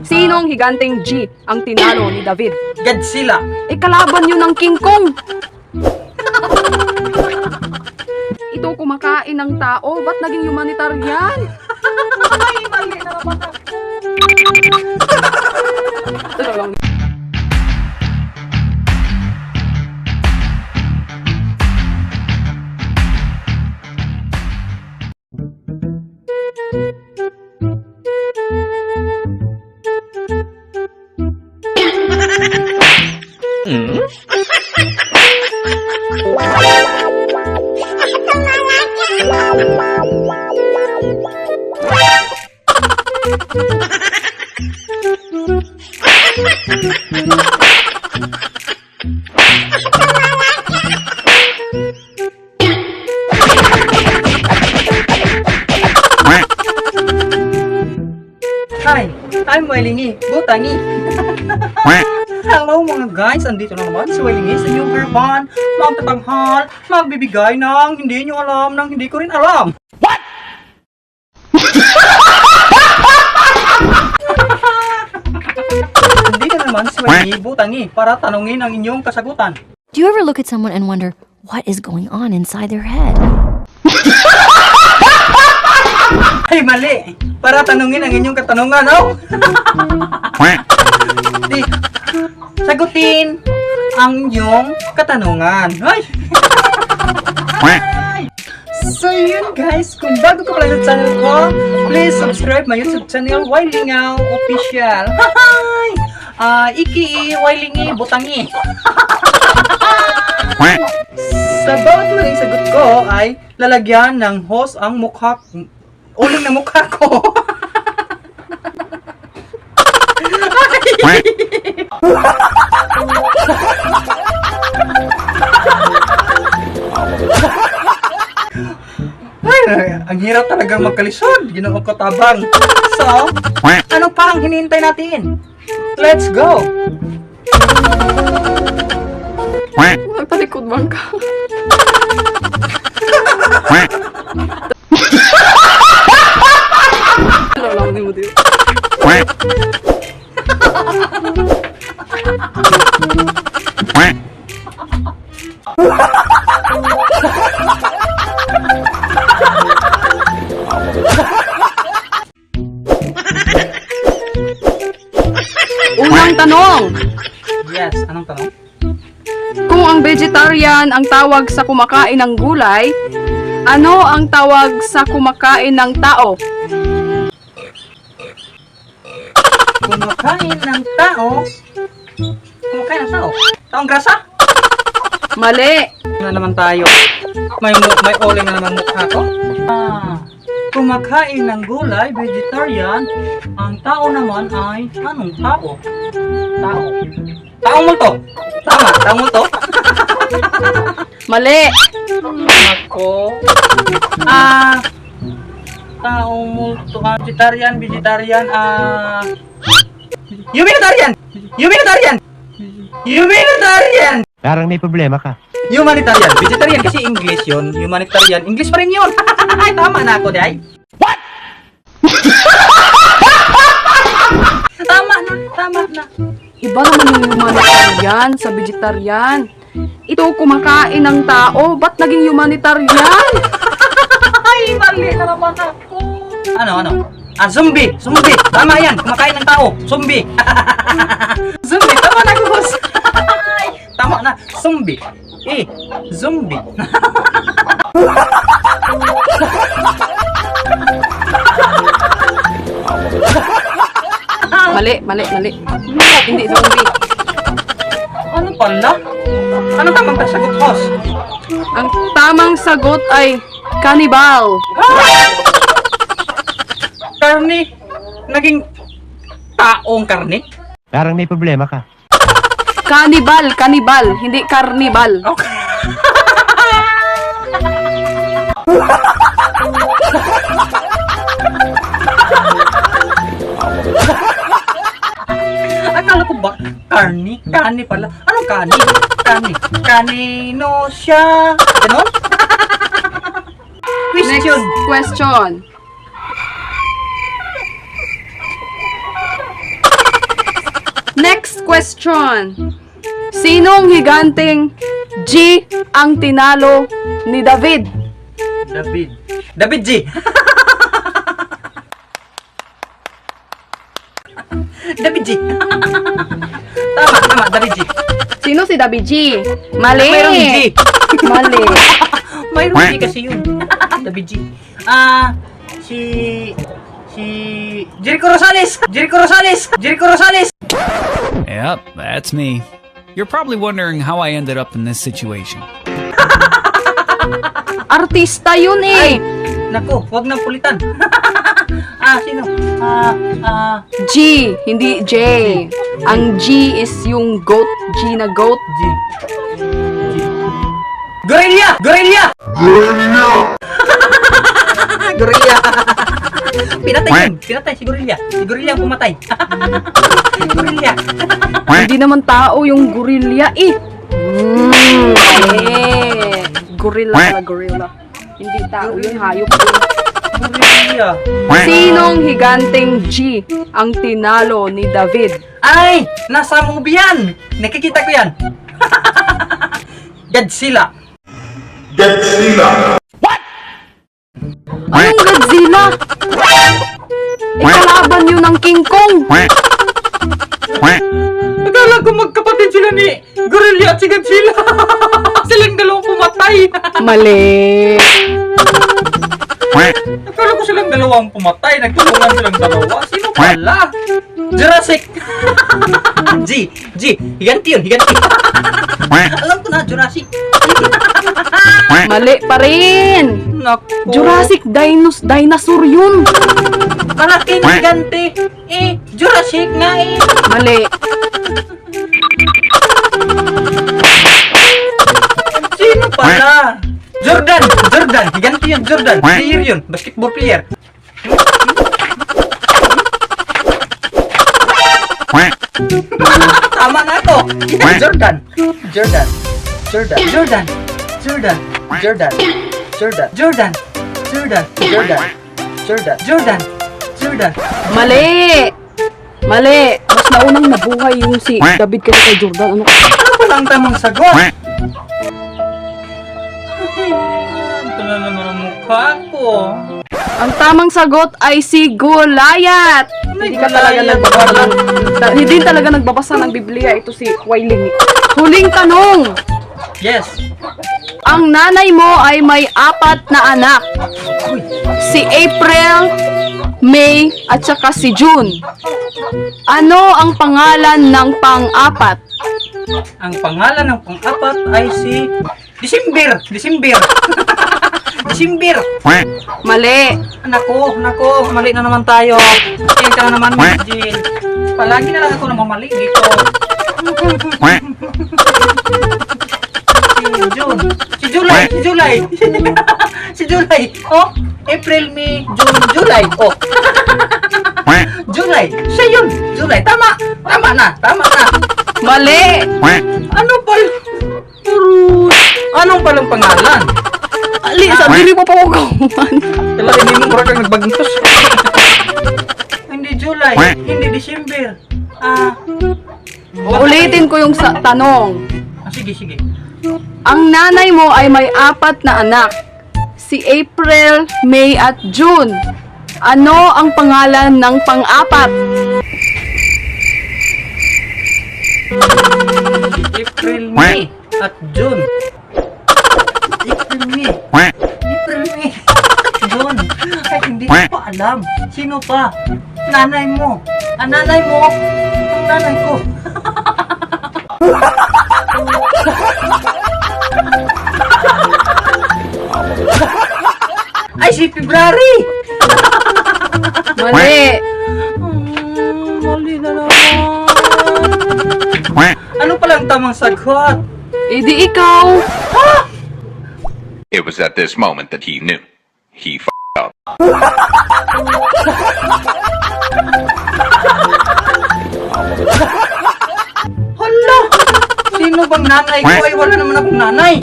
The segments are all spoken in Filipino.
Sinong higanteng G ang tinalo ni David? Godzilla. Eh, kalaban yun ng King Kong. Ito kumakain ng tao. Ba't naging humanitarian? Ay, mali na naman Hi, I'm Wailingi, Butangi. Hello mga guys, andito na naman si Wailingi sa inyong Urban Magtatanghal, magbibigay ng hindi nyo alam ng hindi ko rin alam. What? naman si Wailingi, Butangi para tanungin ang inyong kasagutan. Do you ever look at someone and wonder what is going on inside their head? Ay, mali! Para tanungin ang inyong katanungan, oh! Di, sagutin ang inyong katanungan. Ay! So yun guys, kung bago ka pala sa channel ko, please subscribe my YouTube channel, Wailingaw Official. Ah, iki, Wailingi, Butangi. Sa bawat maling sagot ko ay lalagyan ng host ang mukha uling na mukha ko. Ay, ang hirap talaga magkalisod. Ginoon ko tabang. So, ano pa ang hinihintay natin? Let's go! Nagtalikod bang ka? Ito lang ni mo dito. Kung vegetarian ang tawag sa kumakain ng gulay, ano ang tawag sa kumakain ng tao? Kumakain ng tao. Kumakain ng tao? Taong grasa? Mali. Na naman tayo. May may oling na naman mukha ko. Ah, kumakain ng gulay, vegetarian. Ang tao naman ay anong tao? Tao. Taong multo. Tama, taong multo. Mali. Ako. Ah, taong multo. Ah, vegetarian, vegetarian. Ah, humanitarian. Humanitarian. Humanitarian. Parang may problema ka. Humanitarian. Vegetarian kasi English yun. Humanitarian. English pa rin yun. Tama na ako, day. What? tama na. Tama na. Iba naman yung humanitarian sa vegetarian. Ito kumakain ng tao, ba't naging humanitarian? Ay, mali na naman ako. Ano, ano? Ah, zombie. Zombie. Tama yan. Kumakain ng tao. Zombie. zombie. Tama na, boss. Na. Zombie. Eh, zombie. Mali, mali, mali. Hindi zombie. ano pala? Ano tamang sagot, boss? Ang tamang sagot ay cannibal. Karne. Naging taong karne? Parang may problema ka. Cannibal, cannibal, hindi carnival. Okay. Akala ko ba, karni? Kani pala. Anong kani? Kani. Kanino siya? Ganon? Next Question. question. question. Sinong higanteng G ang tinalo ni David? David. David G. David G. tama, tama, David G. Sino si David G? Mali. Mayroong G. Mali. Mayroong G kasi yun. David G. Ah, si... Si... Jericho Rosales! Jericho Rosales! Jericho Rosales! Yep, that's me. You're probably wondering how I ended up in this situation. Artista yun eh. Naku, wag nang pulitan. ah, sino? Ah, ah, G, hindi J. Ang G is yung goat. G na goat. G. G. Gorilla! Gorilla! Gorilla! Gorilla! Pinatay yun! Pinatay si Gorilla! Si Gorilla ang pumatay! Gorilla! Hindi naman tao yung gorilla eh. Mm, eh. Gorilla pala, gorilla. Hindi tao yun, hayop. Gorilla! Sinong higanteng G ang tinalo ni David? Ay! Nasa movie yan! Nakikita ko yan! Godzilla! Anong Godzilla? Ikalaban yun ng King Kong. Ko magkapatid sila ni Gorilla at si Godzilla! Silang dalawang pumatay! Mali. Akala ko silang dalawang pumatay, nagtulungan silang dalawa. Sino pala? Jurassic! G! G! Higanti yun, higanti! Alam ko na, Jurassic! Mali pa rin. Naku! Jurassic Dinos Dinosaur yun. Malaking higanti! Eh, Jurassic nga eh! Mali. Jordan! Jordan! Higanti yun, Jordan! Player yun, basketball player! Tama na ako! Jordan! Jordan! Jordan! Jordan! Jordan! Jordan! Jordan! Jordan! Jordan! Jordan! Jordan! Jordan! Jordan! Mali. Mali. Mas naunang nabuhay yung si David kaysa kay Jordan. Ano ka? Ano pala ang tamang sagot? Ito na naman ang mukha ko. Ang tamang sagot ay si Goliath. May Hindi ka talaga nagbabasa ng, hindi talaga nagbabasa ng Biblia. Ito si Wailing. Huling tanong. Yes. Ang nanay mo ay may apat na anak. Si April, May, at saka si June. Ano ang pangalan ng pang-apat? Ang pangalan ng pang-apat ay si December. December. December. Mali. Nako, nako, mali na naman tayo. Tingin ka na naman, Miss Jill. Palagi na lang ako namamali dito. si June. Si July, si July. si July. Oh, April, May, June, July. Oh. July. Siya yun. July. Tama. Tama na. Tama na. Mali. Ano pal? Anong palang pangalan? Ali, sa dili mo pa ko kauman. Kala hindi mo kurang kang nagbagnos. hindi July, hindi December. Ah, Ulitin ko yung sa tanong. ah, sige, sige. Ang nanay mo ay may apat na anak. Si April, May at June. Ano ang pangalan ng pang-apat? April, May, at June. Ay, hindi ko pa alam. Sino pa? Nanay mo. Ang nanay mo. Ang nanay ko. Ay, si February! Mali. Hmm, mali na naman. Ano palang tamang sagot? Edi ikaw. It was at this moment that he knew. He f***ed up. Hala! Sino bang nanay ko? Ay, wala naman akong nanay.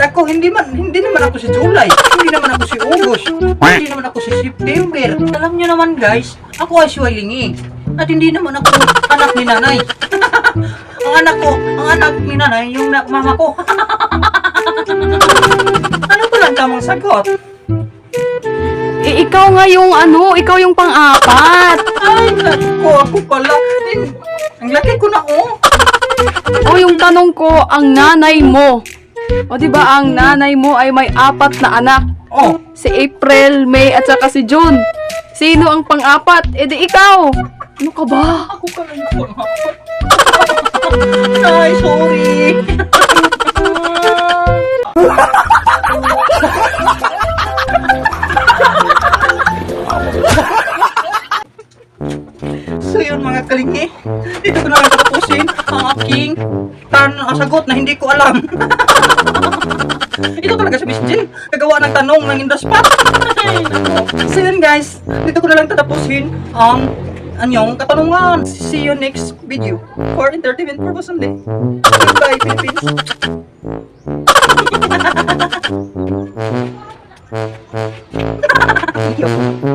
Ako, hindi man, hindi naman ako si July. Hindi naman ako si August. Hindi naman ako si September. Alam niyo naman guys, ako ay si Wailingi. At hindi naman ako anak ni nanay. ang anak ko, ang anak ni nanay, yung mama ko. lang tamang sagot? Eh, ikaw nga yung ano, ikaw yung pang-apat. Ay, nako, ako pala. Eh, ang laki ko na, oh. O yung tanong ko, ang nanay mo. O di ba ang nanay mo ay may apat na anak. Oh, Si April, May at saka si June. Sino ang pang-apat? E di ikaw. Ano ka ba? ako pala yung pangako. Ay, sorry. sagot na hindi ko alam. Ito talaga si Miss Jill, kagawa ng tanong ng Indospat. so yun guys, dito ko na lang tatapusin ang anyong katanungan. See you next video for entertainment purpose only. Goodbye Philippines. You.